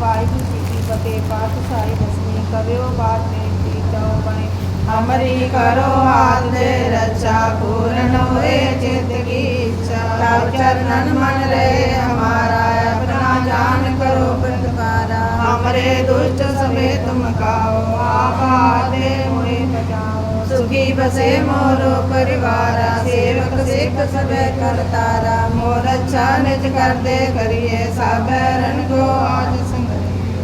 ਵਾਹਿਗੁਰੂ ਜੀ ਕੀ ਫਤਿਹ ਪਾਤਸ਼ਾਹੀ ਦਸਵੀਂ ਕਰਿਓ ਬਾਤ ਬੇਨਤੀ ਚਾਉ ਬਣੇ ਅਮਰੀ ਕਰੋ ਹਾਲ ਦੇ ਰੱਛਾ, ਪੂਰਨ ਹੋਏ ਚਿਤ ਕੀ ਇੱਛਾ। ਤਬ ਚਰਨਨ ਮਨ ਰਹੇ ਹਮਾਰਾ ਆਪਣਾ ਜਾਨ ਕਰੋ ਪ੍ਰਤਕਾਰਾ। ਹਮਰੇ ਦੁਸ਼ਟ ਸਭੇ ਤੁਮ ਕਾਓ ਆਪ ਆਦੇ ਹੋਏ ਬਚਾਓ ਸੁਖੀ ਬਸੇ ਮੋਰੋ ਪਰਿਵਾਰਾ, ਸੇਵਕ ਸਿੱਖ ਸਭੇ ਕਰਤਾਰਾ। ਮੋਰ ਅੱਛਾ ਨਿਜ ਕਰਦੇ ਕਰੀਏ ਸਭੈ ਰਨ ਕੋ ਆਜ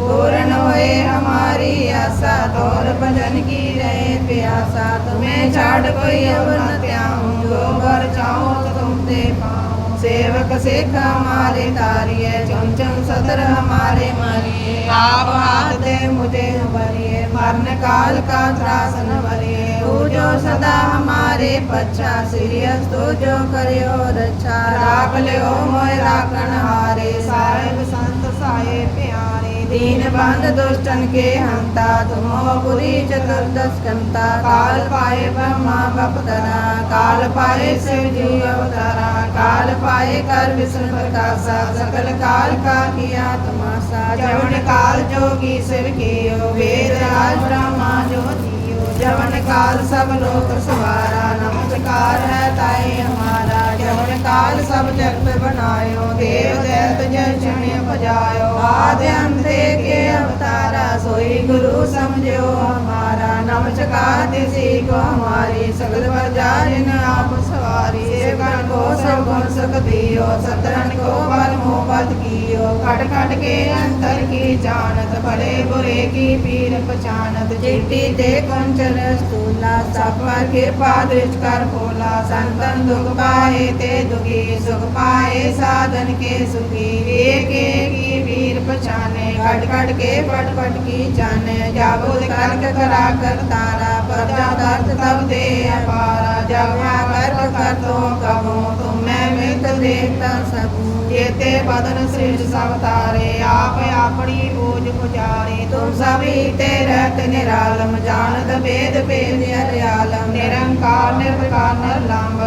पूर्ण हुए हमारी आशा तोर भजन की रहे प्यासा तुम्हें छाड़ कोई अब न त्याऊं जो बर चाहो तो तुम दे पाऊं सेवक सिख हमारे तारिये चुन चुन सदर हमारे मारिए आप हाथ दे मुझे भरिए मरण काल का त्रास न भरिए तू जो सदा हमारे पच्छा सीरियस तू जो करियो रक्षा राख लियो मोय राखण हारे साहिब संत साहे प्यारे दीन बंद दुष्टन के हंता तुमो पुरी चतुर्दश कंता काल पाए ब्रह्मा बपतरा काल पाए शिव जी अवतारा काल पाए कर विष्णु प्रकाशा सकल काल का किया तमाशा जवन काल जोगी शिव कियो वेद राज ब्रह्मा जो जियो जवन काल सब लोक सवारा नमस्कार है ताई हमारा ਹੋਇ ਕਾਲ ਸਭ ਜਗਤ ਬਨਾਇਓ ਦੇਵ ਦੈਤ ਜਨ ਚੁਣਿ ਭਜਾਇਓ। ਆਦ ਅੰਤ ਕੇ ਅਵਤਾਰਾ, ਸੋਈ ਗੁਰੂ ਸਮਝਿਓ ਹਮਾਰਾ। ਨਮਸਕਾਰ ਤਿਸੀ ਕੋ ਹਮਾਰੀ, ਸਗਲ ਵਰਜਾ ਜਿਨ ਆਪ ਸਵਾਰੀ। ਸੇਵਕਨ ਕੋ ਸਭ ਗੁਣ ਸੁਖ ਦਿਓ ਸਤਰਨ ਕੋ ਬਲ ਮੋ ਬਦ ਕੀਓ। ਕਟ ਕਟ ਕੇ ਅੰਤਰ ਕੀ ਜਾਣਤ, ਭਲੇ ਬੁਰੇ ਕੀ ਪੀਰ ਪਛਾਨਤ ਚਿੱਟੀ ਤੇ ਕੁੰਚਲ ਸਤੂਲਾ ਸਭ ਪਰ ਕੇ ਪਾਦਿਸ਼ ਕਰ ਹੋਲਾ ਸੰਤਨ ਦੁਖ ਪਾਏ ਤੇ ਦੁਖੀ ਸੁਖ ਪਾਏ, ਸਾਧਨ ਕੇ ਸੁਖੀ ਏਕ ਏਕੀ ਵੀਰ ਪਛਾਨੇ। ਘਟ ਘਟ ਕੇ ਪਟ ਪਟ ਕੀ ਜਾਣੇ। ਜਾਬੋ ਕਰਕ ਕਰਾ ਕਰ ਤਾਰਾ, ਪਰਜਾ ਦਰਦ ਤਬ ਦੇ ਅਪਾਰਾ। ਜਮਾ ਕਰ ਕਰ ਤੋ ਕਹੋ, ਤੁਮ ਮੈਂ ਮਿਤ ਦੇਖਤਾ ਸਭੂ ਜੇਤੇ ਬਦਨ ਸ੍ਰਿਜ ਸਭ ਤਾਰੇ, ਆਪ ਆਪਣੀ ਬੋਝ ਪੁਜਾਰੇ ਤੁਮ ਸਭੀ ਤੇ ਰਤ ਨਿਰਾਲਮ, ਜਾਣਤ ਵੇਦ ਭੇਦ ਅਰਿਆਲਮ। ਨਿਰੰਕਾਰ ਨਿਰਵਿਕਾਰ ਨਿਰਲੰਭ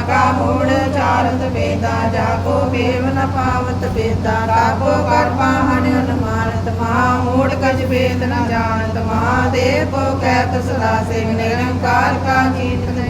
ਕਾ ਮੂੜ ਚਾਰਤ ਵੇਦਾ ਜਾ ਕੋ ਬੇਵ ਨ ਪਾਵਤ ਵੇਦਾ ਤਾ ਕੋ ਕਰ ਪਾਹਣ ਅਨਮਾ ਕੁਛ ਭੇਦ ਨ ਜਾਣਤ, ਮਹਾਦੇਵ ਕੋ ਕਹਿਤ ਸਦਾ ਸੇ ਨਿਰੰਕਾਰ ਕਾ ਕੀਰਤਨ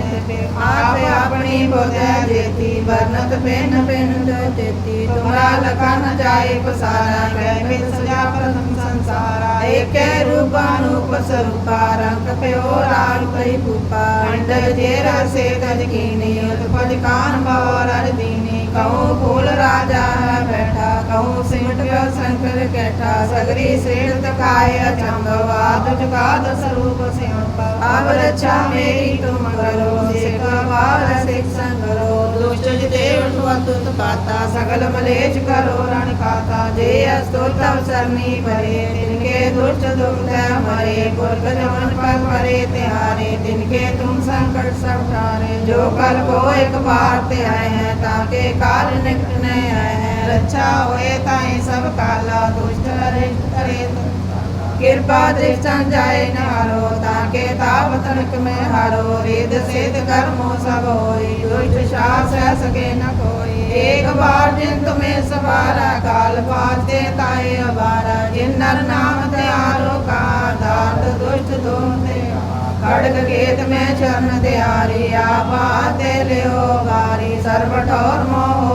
ਆਪ ਆਪਣੀ ਬੋਧੈ ਦੇਤੀ ਵਰਨਤ ਪੈਨ ਪੈਨ ਦੇਤੀ ਤੁਮਰਾ ਲਖਾ ਨ ਜਾਏ ਪਸਾਰਾ, ਕਹਿ ਮੇ ਸਜਾ ਪ੍ਰਥਮ ਸੰਸਾਰਾ। ਏਕੈ ਰੂਪਾਨੂਪ ਸਰੂਪਾ, ਰੰਗ ਪਿਓ ਰਾਲ ਪਈ ਭੂਪਾ ਅੰਡ ਜੇਰਾ ਸੇ ਤਜ ਕੀਨੀ, ਉਤਪਜ ਕਾਨ ਭਵ ਰਜ ਦੀਨੀ। ਕਉ ਕੋਲ ਰਾਜਾ ਹੈ ਬੈਠਾ ਕਉ ਸਿਮਟ ਵਿਓ ਸੰਕਰ ਕੈਠਾ, ਸਗਰੀ ਸੇਣ ਤਕਾਇ ਅਚੰਬਵਾਦ ਜਗਾਦ ਸਰੂਪ ਸਿਉਪ। ਆਪ ਰਛਾ ਮੇਰੀ ਤੁਮ ਕਰੋ ਸੇਕ ਵਾਰ ਸਿਕ ਸੰਗਰੋ। ਦੁਸ਼ਟ ਜਿਤੇ ਉਠਵੰਤੁਤ ਪਾਤਾ, ਸਗਲ ਮਲੇਚ ਕਰੋ ਰਣ ਕਾਤਾ ਜੇ ਅਸਤੋ ਤਵ ਸਰਨੀ ਪਰੇ ਤਿਨਕੇ ਦੁਸ਼ਟ ਦੁਖ ਤੈ ਮਰੇ, ਪੁਰਖ ਜਮਨ ਪਰ ਪਰੇ ਤਿਹਾਰੇ ਤਿਨਕੇ ਤੁਮ संकट सब टारे जो कल को एक बार ते आए हैं, ताके काल निकट नहीं आए हैं। रक्षा होए ताई सब काला, दुष्ट अरिष्ट करे कृपा दृष्टन जाए न हारो, ताके ताप तनक में हारो। वेद सिद्ध कर्मो सब होई, दुष्ट शास है सके न कोई। एक बार जिन तुम्हें सवारा, काल पाते ताए अबारा। जिन नर नाम त्यारो ਖੜਗ ਕੇਤ ਮੈਂ ਚਰਨ ਦਿਆਰੀ ਆਪਾ ਤੇ ਲਿਓ ਗਾਰੀ ਸਰਬ ਠੋਰ ਮੋਹ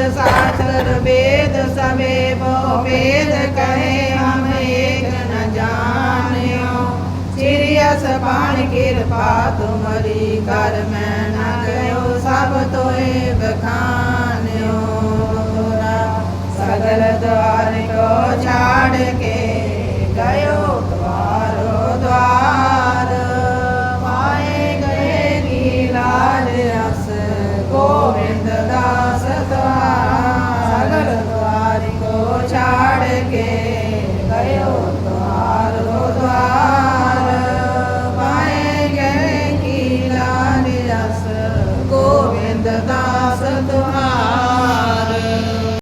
शास्त्र वेद सबे वो वेद कहे हम एक न जान्यो सीरियस पाण कृपा तुमरी कर मैं न गयो सब तोए बखान्यो सगल द्वार को छाड़ के गयो द्वारो द्वार पाए गए लीलाल रस गोविंद दास